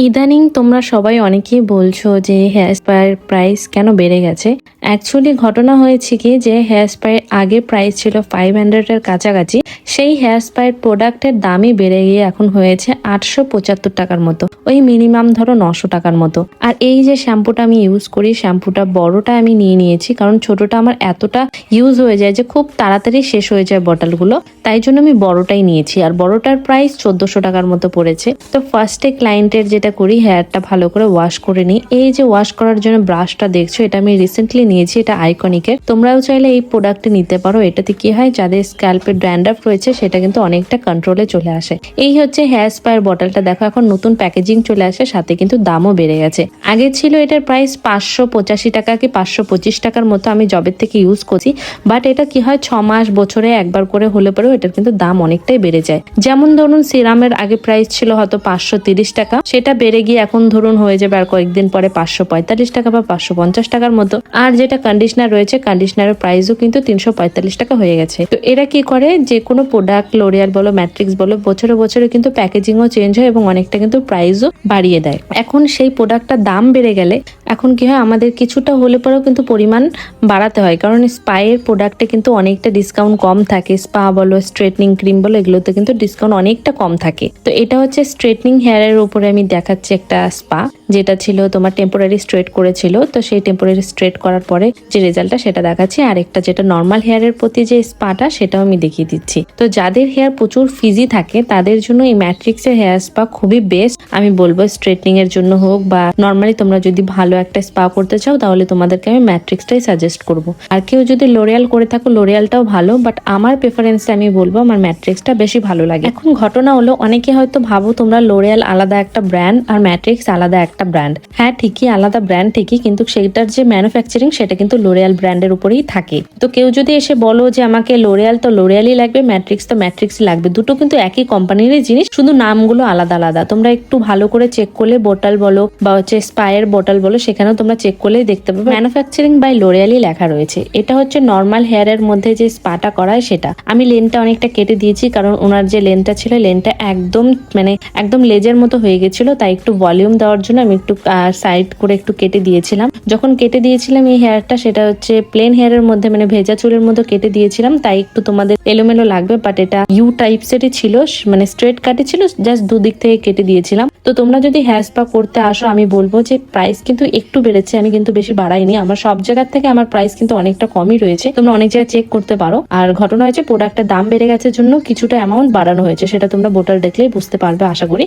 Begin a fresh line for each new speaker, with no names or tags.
ইদানিং তোমরা সবাই অনেকেই বলছো যে হেয়ার স্পায়ার প্রাইস কেন বেড়ে গেছে? অ্যাকচুয়ালি ঘটনা হয়েছে কি যে হেয়ার স্পায়ের আগে প্রাইস ছিল ফাইভ হান্ড্রেডের কাছাকাছি। সেই হেয়ার স্পায়ের প্রোডাক্টের দামই বেড়ে গিয়ে এখন হয়েছে আটশো পঁচাত্তর টাকার মতো। ওই মিনিমাম ধরো নশো টাকার মতো। আর এই যে শ্যাম্পুটা আমি ইউজ করি, শ্যাম্পুটা বড়টা আমি নিয়ে নিয়েছি, কারণ ছোটটা আমার এতটা ইউজ হয়ে যায় যে খুব তাড়াতাড়ি শেষ হয়ে যায় বটলগুলো তাই জন্য আমি বড়টাই নিয়েছি। আর বড়টার প্রাইস চোদ্দশো টাকার মতো পড়েছে। তো ফার্স্টে ক্লায়েন্টের যেটা করি হেয়ারটা ভালো করে ওয়াশ করে নিই। এই যে ওয়াশ করার জন্য ব্রাশটা দেখছ, এটা আমি রিসেন্টলি নিয়েছি, এটা আইকনিকের তোমরাও চাইলে এই প্রোডাক্টটি নিতে পারো। এটাতে কি হয়, যাদের স্ক্যাল্পে ড্যান্ডাফ রয়েছে, সেটা কিন্তু অনেকটা কন্ট্রোলে চলে আসে। এই হচ্ছে হেয়ার স্পায়ার বটলটা দেখো, এখন নতুন প্যাকেজিং চলে আসে, সাথে কিন্তু দামও বেড়ে গেছে। আগে ছিল এটার প্রাইস পাঁচশো পঁচাশি টাকা কি পাঁচশো পঁচিশ টাকার মতো আমি জবের থেকে ইউজ করছি। বাট এটা কি হয় ছ মাস বছরে একবার করে হলে পরেও এটার কিন্তু দাম অনেকটাই বেড়ে যায়। যেমন ধরুন সিরামের আগে প্রাইস ছিল হয়তো পাঁচশো তিরিশ টাকা। সেটা বেড়ে গিয়ে এখন ধরুন হয়ে যাবে আর কয়েকদিন পরে পাঁচশো পঁয়তাল্লিশ টাকা বা পাঁচশো পঞ্চাশ টাকার মতো। আর যেটা কন্ডিশনার রয়েছে কন্ডিশনারের প্রাইসও কিন্তু তিনশো পঁয়তাল্লিশ টাকা হয়ে গেছে। তো এরা কি করে? যে কোনো প্রোডাক্ট লোরিয়াল বলো ম্যাট্রিক্স বলো, বছরে বছরে কিন্তু প্যাকেজিংও চেঞ্জ হয় এবং অনেকটা কিন্তু প্রাইসও বাড়িয়ে দেয়। এখন সেই প্রোডাক্টটার দাম বেড়ে গেলে এখন কি হয়? আমাদের কিছুটা হলে পরেও কিন্তু পরিমাণ বাড়াতে হয়। কারণ স্পায়ের প্রোডাক্টে কিন্তু অনেকটা ডিসকাউন্ট কম থাকে। স্পা বলো স্ট্রেটনিং ক্রিম বলো, এগুলোতে কিন্তু ডিসকাউন্ট অনেকটা কম থাকে। তো এটা হচ্ছে স্ট্রেটনিং হেয়ারের উপরে আমি দেখাচ্ছি একটা স্পা যেটা ছিল তোমার টেম্পোরারি স্ট্রেট করেছিল। তো সেই টেম্পোরারি স্ট্রেট করার পরে যে রেজাল্টটা সেটা দেখাচ্ছি। আর একটা যেটা নর্মাল হেয়ারের প্রতি যে স্পাটা, সেটাও আমি দেখিয়ে দিচ্ছি। তো যাদের হেয়ার প্রচুর ফিজি থাকে, তাদের জন্য এই ম্যাট্রিক্সের হেয়ার স্পা খুবই বেস্ট আমি বলব স্ট্রেটনিং এর জন্য হোক বা নর্মালি তোমরা যদি ভালো একটা স্পা করতে চাও, তাহলে তোমাদেরকে আমি ম্যাট্রিক্সটাই সাজেস্ট করব। আর কেউ যদি লোরিয়াল করে থাকো লোরিয়ালটাও ভালো বাট আমার প্রেফারেন্স আমি বলব আমার ম্যাট্রিক্সটা বেশি ভালো লাগে। এখন ঘটনা হলো, অনেকে হয়তো ভাবো তোমরা লোরিয়াল আলাদা একটা ব্র্যান্ড আর ম্যাট্রিক্স আলাদা একটা ব্র্যান্ড হ্যাঁ ঠিকই, আলাদা ব্র্যান্ড ঠিকই, কিন্তু সেইটার যে ম্যানুফ্যাকচারিং সেটা কিন্তু লোরিয়াল ব্র্যান্ডের উপরেই থাকে। তো কেউ যদি এসে বলো যে আমাকে লোরিয়াল তো লোরিয়ালই লাগবে ম্যাট্রিক্স তো ম্যাট্রিক্সই লাগবে, দুটো কিন্তু একই কোম্পানিরই জিনিস, শুধু নামগুলো আলাদা আলাদা। তোমরা একটু ভালো করে চেক করলে বোটাল বলো বা হচ্ছে স্পায়ের বোটাল বলো, সেখানেও তোমরা চেক করলেই দেখতে পাবে। ম্যানুফ্যাকচারিং বাই লোরিয়ালই লেখা রয়েছে। এটা হচ্ছে নর্মাল হেয়ারের মধ্যে যে স্পাটা করা হয় সেটা। আমি লেনটা অনেকটা কেটে দিয়েছি, কারণ ওনার যে লেনটা ছিল লেনটা একদম মানে একদম লেজের মতো হয়ে গেছিল, তাই একটু ভলিউম দেওয়ার জন্য আমি একটু সাইড করে একটু কেটে দিয়েছিলাম। যখন কেটে দিয়েছিলাম এই হেয়ারটা সেটা হচ্ছে প্লেন হেয়ারের মধ্যে মানে ভেজা চুলের মতো কেটে দিয়েছিলাম, তাই একটু তোমাদের এলোমেলো লাগবে বাট এটা ইউ টাইপসেরই ছিল মানে স্ট্রেট কাটে ছিল জাস্ট দুদিক থেকে কেটে দিয়েছিলাম। তো তোমরা যদি হেয়ার স্পা করতে আসো, আমি বলব যে প্রাইস কিন্তু একটু বেড়েছে, আমি কিন্তু বেশি বাড়াইনি। আমার সব জায়গার থেকে আমার প্রাইস কিন্তু অনেকটা কমই রয়েছে। তোমরা অনেক জায়গায় চেক করতে পারো। আর ঘটনা হয়েছে প্রোডাক্টের দাম বেড়ে গেছে জন্য কিছুটা অ্যামাউন্ট বাড়ানো হয়েছে, সেটা তোমরা বোটাল দেখলেই বুঝতে পারবে, আশা করি।